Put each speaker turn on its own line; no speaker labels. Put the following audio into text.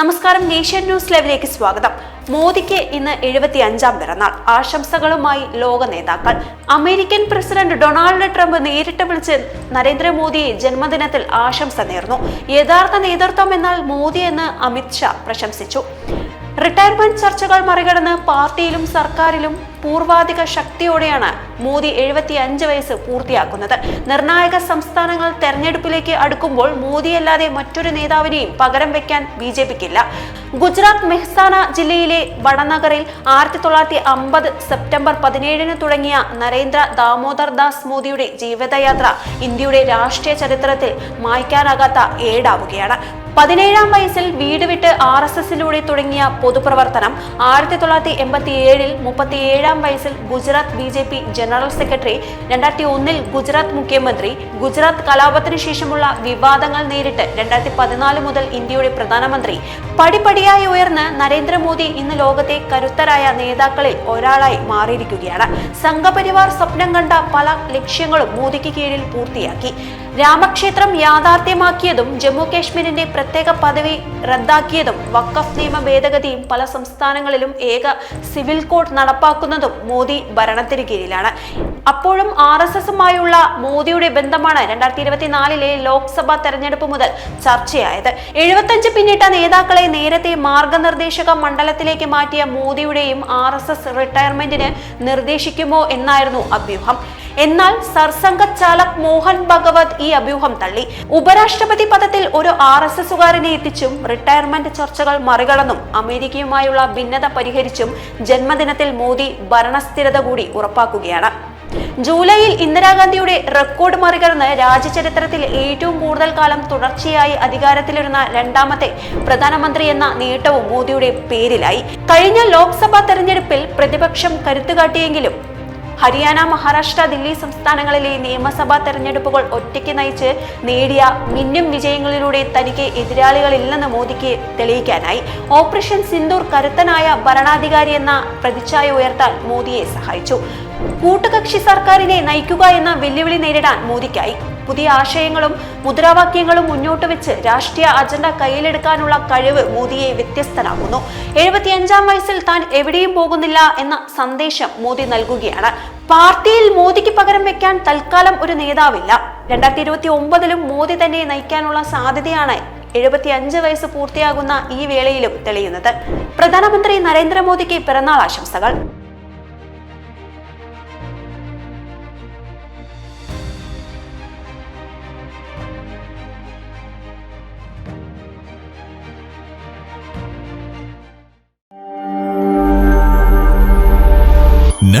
നമസ്കാരം nation news ലൈവിലേക്ക് സ്വാഗതം. മോദിക്ക് ഇന്ന് എഴുപത്തി അഞ്ചാം പിറന്നാൾ. ആശംസകളുമായി ലോക നേതാക്കൾ. അമേരിക്കൻ പ്രസിഡന്റ് ഡൊണാൾഡ് ട്രംപ് നേരിട്ട് വിളിച്ച് നരേന്ദ്രമോദിയെ ജന്മദിനത്തിൽ ആശംസ നേർന്നു. യഥാർത്ഥ നേതൃത്വം എന്നാൽ മോദി എന്ന് അമിത് ഷാ പ്രശംസിച്ചു. റിട്ടയർമെന്റ് ചർച്ചകൾ മറികടന്ന് പാർട്ടിയിലും സർക്കാരിലും പൂർവാധിക ശക്തിയോടെയാണ് മോദി എഴുപത്തി അഞ്ച് വയസ്സ് പൂർത്തിയാക്കുന്നത്. നിർണായക സംസ്ഥാനങ്ങൾ തെരഞ്ഞെടുപ്പിലേക്ക് അടുക്കുമ്പോൾ മോദിയല്ലാതെ മറ്റൊരു നേതാവിനെയും പകരം വെക്കാൻ ബി ജെ പിക്കില്ല. ഗുജറാത്ത് മെഹ്സാന ജില്ലയിലെ വടനഗറിൽ ആയിരത്തി തൊള്ളായിരത്തി അമ്പത് സെപ്റ്റംബർ പതിനേഴിന് തുടങ്ങിയ നരേന്ദ്ര ദാമോദർ ദാസ് മോദിയുടെ ജീവിതയാത്ര ഇന്ത്യയുടെ രാഷ്ട്രീയ ചരിത്രത്തിൽ മായ്ക്കാനാകാത്ത ഏടാവുകയാണ്. പതിനേഴാം വയസ്സിൽ വീട് വിട്ട് ആർ എസ് എസിലൂടെ തുടങ്ങിയ പൊതുപ്രവർത്തനം ആയിരത്തി തൊള്ളായിരത്തി എൺപത്തി ഏഴിൽ മുപ്പത്തിയേഴാം വയസ്സിൽ Gujarat B J P general secretary രണ്ടായിരത്തി ഒന്നിൽ ഗുജറാത്ത് മുഖ്യമന്ത്രി ഗുജറാത്ത് കലാപത്തിന് ശേഷമുള്ള വിവാദങ്ങൾ നേരിട്ട് രണ്ടായിരത്തി പതിനാല് മുതൽ ഇന്ത്യയുടെ പ്രധാനമന്ത്രി. പടിപടിയായി ഉയർന്ന് നരേന്ദ്രമോദി ഇന്ന് ലോകത്തെ കരുത്തരായ നേതാക്കളിൽ ഒരാളായി മാറിയിരിക്കുകയാണ്. സംഘപരിവാർ സ്വപ്നം കണ്ട പല ലക്ഷ്യങ്ങളും മോദിക്ക് കീഴിൽ പൂർത്തിയാക്കി. രാമക്ഷേത്രം യാഥാർത്ഥ്യമാക്കിയതും ജമ്മു കാശ്മീരിന്റെ പ്രത്യേക പദവി റദ്ദാക്കിയതും വക്കഫ് നിയമ ഭേദഗതിയും പല സംസ്ഥാനങ്ങളിലും ഏക സിവിൽ കോഡ് നടപ്പാക്കുന്നതും മോദി ഭരണത്തിന് കീഴിലാണ് അപ്പോഴും ആർ എസ് എസുമായുള്ള മോദിയുടെ ബന്ധമാണ് രണ്ടായിരത്തി ഇരുപത്തിനാലിലെ ലോക്സഭാ തെരഞ്ഞെടുപ്പ് മുതൽ ചർച്ചയായത്. എഴുപത്തഞ്ച് പിന്നിട്ട നേതാക്കളെ നേരത്തെ മാർഗനിർദ്ദേശക മണ്ഡലത്തിലേക്ക് മാറ്റിയ മോദിയുടെയും ആർ എസ് എസ് റിട്ടയർമെന്റിന് നിർദ്ദേശിക്കുമോ എന്നായിരുന്നു അഭ്യൂഹം. എന്നാൽ സർസംഘ ചാലക് മോഹൻ ഭഗവത് ഈ അഭ്യൂഹം തള്ളി. ഉപരാഷ്ട്രപതി പദത്തിൽ ഒരു ആർ എസ് എസുകാരനെ എത്തിച്ചും റിട്ടയർമെന്റ് ചർച്ചകൾ മറികടന്നും അമേരിക്കയുമായുള്ള ഭിന്നത പരിഹരിച്ചും ജന്മദിനത്തിൽ മോദി ഭരണസ്ഥിരത കൂടി ഉറപ്പാക്കുകയാണ്. ജൂലൈയിൽ ഇന്ദിരാഗാന്ധിയുടെ റെക്കോർഡ് മറികടന്ന് രാജ്യചരിത്രത്തിൽ ഏറ്റവും കൂടുതൽ കാലം തുടർച്ചയായി അധികാരത്തിലിരുന്ന രണ്ടാമത്തെ പ്രധാനമന്ത്രി എന്ന നേട്ടവും മോദിയുടെ പേരിലായി. കഴിഞ്ഞ ലോക്സഭാ തെരഞ്ഞെടുപ്പിൽ പ്രതിപക്ഷം കരുത്തുകാട്ടിയെങ്കിലും ഹരിയാന മഹാരാഷ്ട്ര ദില്ലി സംസ്ഥാനങ്ങളിലെ നിയമസഭാ തെരഞ്ഞെടുപ്പുകൾ ഒറ്റയ്ക്ക് നയിച്ച് നേടിയ മിന്നും വിജയങ്ങളിലൂടെ തനിക്ക് എതിരാളികളില്ലെന്ന് മോദിക്ക് തെളിയിക്കാനായി. ഓപ്പറേഷൻ സിന്ദൂർ കരുത്തനായ ഭരണാധികാരി എന്ന പ്രതിച്ഛായ ഉയർത്താൻ മോദിയെ സഹായിച്ചു. കൂട്ടുകക്ഷി സർക്കാരിനെ നയിക്കുക എന്ന വെല്ലുവിളി നേരിടാൻ മോദിക്കായി. പുതിയ ആശയങ്ങളും മുദ്രാവാക്യങ്ങളും മുന്നോട്ട് വെച്ച് രാഷ്ട്രീയ അജണ്ട കയ്യിലെടുക്കാനുള്ള കഴിവ് മോദിയെ വ്യത്യസ്തനാകുന്നു എഴുപത്തിയഞ്ചാം വയസ്സിൽ താൻ എവിടെയും പോകുന്നില്ല എന്ന സന്ദേശം മോദി നൽകുകയാണ്. പാർട്ടിയിൽ മോദിക്ക് പകരം വെക്കാൻ തൽക്കാലം ഒരു നേതാവില്ല. രണ്ടായിരത്തി ഇരുപത്തി ഒമ്പതിലും മോദി തന്നെ നയിക്കാനുള്ള സാധ്യതയാണ് എഴുപത്തി അഞ്ച് വയസ്സ് പൂർത്തിയാകുന്ന ഈ വേളയിലും തെളിയുന്നത്. പ്രധാനമന്ത്രി നരേന്ദ്രമോദിക്ക് പിറന്നാൾ ആശംസകൾ.